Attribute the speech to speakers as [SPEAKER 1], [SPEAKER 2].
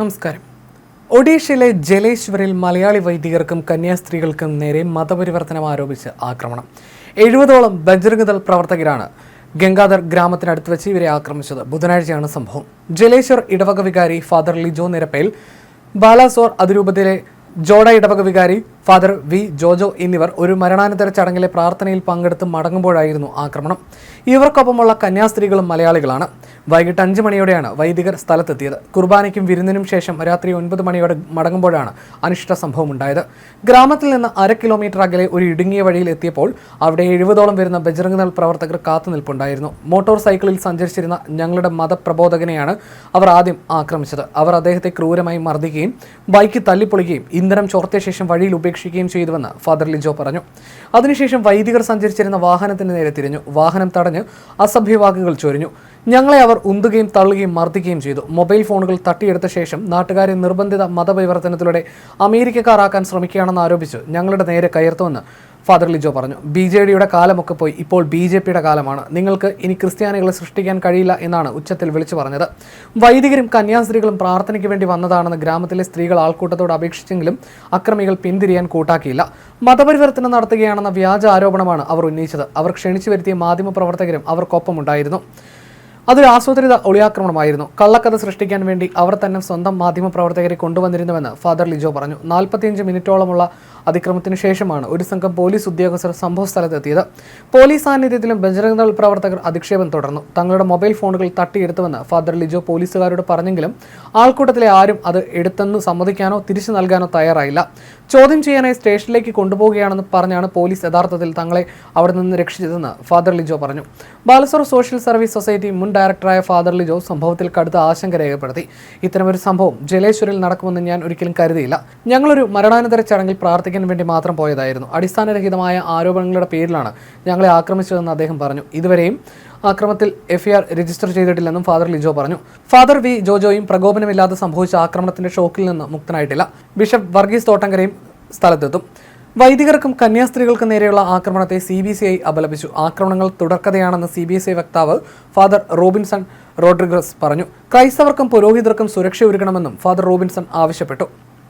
[SPEAKER 1] നമസ്കാരം. ഒഡീഷയിലെ ജലേശ്വരിൽ മലയാളി വൈദികർക്കും കന്യാസ്ത്രീകൾക്കും നേരെ മതപരിവർത്തനം ആരോപിച്ച് ആക്രമണം. എഴുപതോളം ബജ്രംഗദൾ പ്രവർത്തകരാണ് ഗംഗാധർ ഗ്രാമത്തിനടുത്ത് വെച്ച് ഇവരെ ആക്രമിച്ചത്. ബുധനാഴ്ചയാണ് സംഭവം. ജലേശ്വർ ഇടവക വികാരി ഫാദർ ലിജോ നിരപ്പേൽ ബാലാസോർ അതിരൂപതയിലെ ജോഡ ഇടവക വികാരി ഫാദർ വി ജോജോ എന്നിവർ ഒരു മരണാനന്തര ചടങ്ങിലെ പ്രാർത്ഥനയിൽ പങ്കെടുത്ത് മടങ്ങുമ്പോഴായിരുന്നു ആക്രമണം. ഇവർക്കൊപ്പമുള്ള കന്യാസ്ത്രീകളും മലയാളികളാണ്. വൈകിട്ട് അഞ്ച് മണിയോടെയാണ് വൈദികർ സ്ഥലത്തെത്തിയത്. കുർബാനയ്ക്കും വിരുന്നിനും ശേഷം രാത്രി ഒൻപത് മണിയോടെ മടങ്ങുമ്പോഴാണ് അനിഷ്ട സംഭവം ഉണ്ടായത് ഗ്രാമത്തിൽ നിന്ന് അര കിലോമീറ്റർ അകലെ ഒരു ഇടുങ്ങിയ വഴിയിൽ എത്തിയപ്പോൾ അവിടെ എഴുപതോളം വരുന്ന ബജറംഗ് ദൾ പ്രവർത്തകർ കാത്തുനിൽപ്പുണ്ടായിരുന്നു മോട്ടോർ സൈക്കിളിൽ സഞ്ചരിച്ചിരുന്ന ഞങ്ങളുടെ മതപ്രബോധകനെയാണ് അവർ ആദ്യം ആക്രമിച്ചത്. അവർ അദ്ദേഹത്തെ ക്രൂരമായി മർദ്ദിക്കുകയും ബൈക്ക് തല്ലിപ്പൊളിക്കുകയും ഇന്ധനം ചോർത്തിയ ശേഷം വഴിയിൽ ഉപേക്ഷിക്കുകയും ചെയ്തുവെന്ന് ഫാദർ ലിജോ പറഞ്ഞു. അതിനുശേഷം വൈദികർ സഞ്ചരിച്ചിരുന്ന വാഹനത്തിന് നേരെ തിരിഞ്ഞു. വാഹനം തടഞ്ഞ് അസഭ്യവാക്കുകൾ ചൊരിഞ്ഞു. ഞങ്ങളെ അവർ ഉന്തുകയും തള്ളുകയും മർദ്ദിക്കുകയും ചെയ്തു. മൊബൈൽ ഫോണുകൾ തട്ടിയെടുത്ത ശേഷം നാട്ടുകാരെ നിർബന്ധിത മതപരിവർത്തനത്തിലൂടെ അമേരിക്കക്കാരാക്കാൻ ശ്രമിക്കുകയാണെന്ന് ആരോപിച്ച് ഞങ്ങളുടെ നേരെ കയർത്തുമെന്ന് ഫാദർ ലിജോ പറഞ്ഞു. ബി ജെ ഡിയുടെ കാലമൊക്കെ പോയി. ഇപ്പോൾ ബി ജെ പിയുടെ കാലമാണ്. നിങ്ങൾക്ക് ഇനി ക്രിസ്ത്യാനികളെ സൃഷ്ടിക്കാൻ കഴിയില്ല എന്നാണ് ഉച്ചത്തിൽ വിളിച്ചു പറഞ്ഞത്. വൈദികരും കന്യാസ്ത്രീകളും പ്രാർത്ഥനയ്ക്ക് വേണ്ടി വന്നതാണെന്ന് ഗ്രാമത്തിലെ സ്ത്രീകൾ ആൾക്കൂട്ടത്തോട് അപേക്ഷിച്ചെങ്കിലും അക്രമികൾ പിന്തിരിയാൻ കൂട്ടാക്കിയില്ല. മതപരിവർത്തനം നടത്തുകയാണെന്ന വ്യാജ ആരോപണമാണ് അവർ ഉന്നയിച്ചത്. അവർ ക്ഷണിച്ചു വരുത്തിയ മാധ്യമപ്രവർത്തകരും അവർക്കൊപ്പമുണ്ടായിരുന്നു. അതൊരു ആസൂത്രിത ഒളിയാക്രമണമായിരുന്നു. കള്ളക്കഥ സൃഷ്ടിക്കാൻ വേണ്ടി അവർ തന്നെ സ്വന്തം മാധ്യമപ്രവർത്തകരെ കൊണ്ടുവന്നിരുന്നുവെന്ന് ഫാദർ ലിജോ പറഞ്ഞു. നാൽപ്പത്തിയഞ്ച് മിനിറ്റോളമുള്ള അതിക്രമത്തിന് ശേഷമാണ് ഒരു സംഘം പോലീസ് ഉദ്യോഗസ്ഥർ സംഭവ സ്ഥലത്തെത്തിയത്. പോലീസ് സാന്നിധ്യത്തിലും ബജരംഗദൾ പ്രവർത്തകർ അധിക്ഷേപം തുടർന്നു. തങ്ങളുടെ മൊബൈൽ ഫോണുകൾ തട്ടിയെടുത്തുവെന്ന് ഫാദർ ലിജോ പോലീസുകാരോട് പറഞ്ഞെങ്കിലും ആൾക്കൂട്ടത്തിലെ ആരും അത് എടുത്തെന്ന് സമ്മതിക്കാനോ തിരിച്ചു നൽകാനോ തയ്യാറായില്ല. ചോദ്യം ചെയ്യാനായി സ്റ്റേഷനിലേക്ക് കൊണ്ടുപോവുകയാണെന്ന് പറഞ്ഞാണ് പോലീസ് യഥാർത്ഥത്തിൽ തങ്ങളെ അവിടെ നിന്ന് രക്ഷിച്ചതെന്ന് ഫാദർ ലിജോ പറഞ്ഞു. ബാലസോർ സോഷ്യൽ സർവീസ് സൊസൈറ്റി മുൻ ഡയറക്ടറായ ഫാദർ ലിജോ സംഭവത്തിൽ കടുത്ത ആശങ്ക രേഖപ്പെടുത്തി. ഇത്തരമൊരു സംഭവം ജലേശ്വരിൽ നടക്കുമെന്ന് ഞാൻ ഒരിക്കലും കരുതിയില്ല. ഞങ്ങളൊരു മരണാനന്തര ചടങ്ങിൽ പ്രാർത്ഥിക്കാൻ വേണ്ടി മാത്രം പോയതായിരുന്നു. അടിസ്ഥാനരഹിതമായ ആരോപണങ്ങളുടെ പേരിലാണ് ഞങ്ങളെ ആക്രമിച്ചതെന്ന് അദ്ദേഹം പറഞ്ഞു. ഇതുവരെയും ആക്രമത്തിൽ എഫ്ഐആർ രജിസ്റ്റർ ചെയ്തിട്ടില്ലെന്നും ഫാദർ ലിജോ പറഞ്ഞു. ഫാദർ വി ജോജോയും പ്രകോപനമില്ലാതെ സംഭവിച്ച ആക്രമണത്തിന്റെ ഷോക്കിൽ നിന്ന് മുക്തനായിട്ടില്ല. ബിഷപ്പ് വർഗീസ് തോട്ടങ്കരയും സ്ഥലത്തെത്തും. വൈദികർക്കും കന്യാസ്ത്രീകൾക്കും നേരെയുള്ള ആക്രമണത്തെ സി ബി സി ഐ അപലപിച്ചു. ആക്രമണങ്ങൾ തുടർക്കഥയാണെന്ന് സി ബി എസ് ഐ വക്താവ് ഫാദർ റോബിൻസൺ റോഡ്രിഗസ് പറഞ്ഞു. ക്രൈസ്തവർക്കും പുരോഹിതർക്കും സുരക്ഷ ഒരുക്കണമെന്നും ഫാദർ റോബിൻസൺ ആവശ്യപ്പെട്ടു.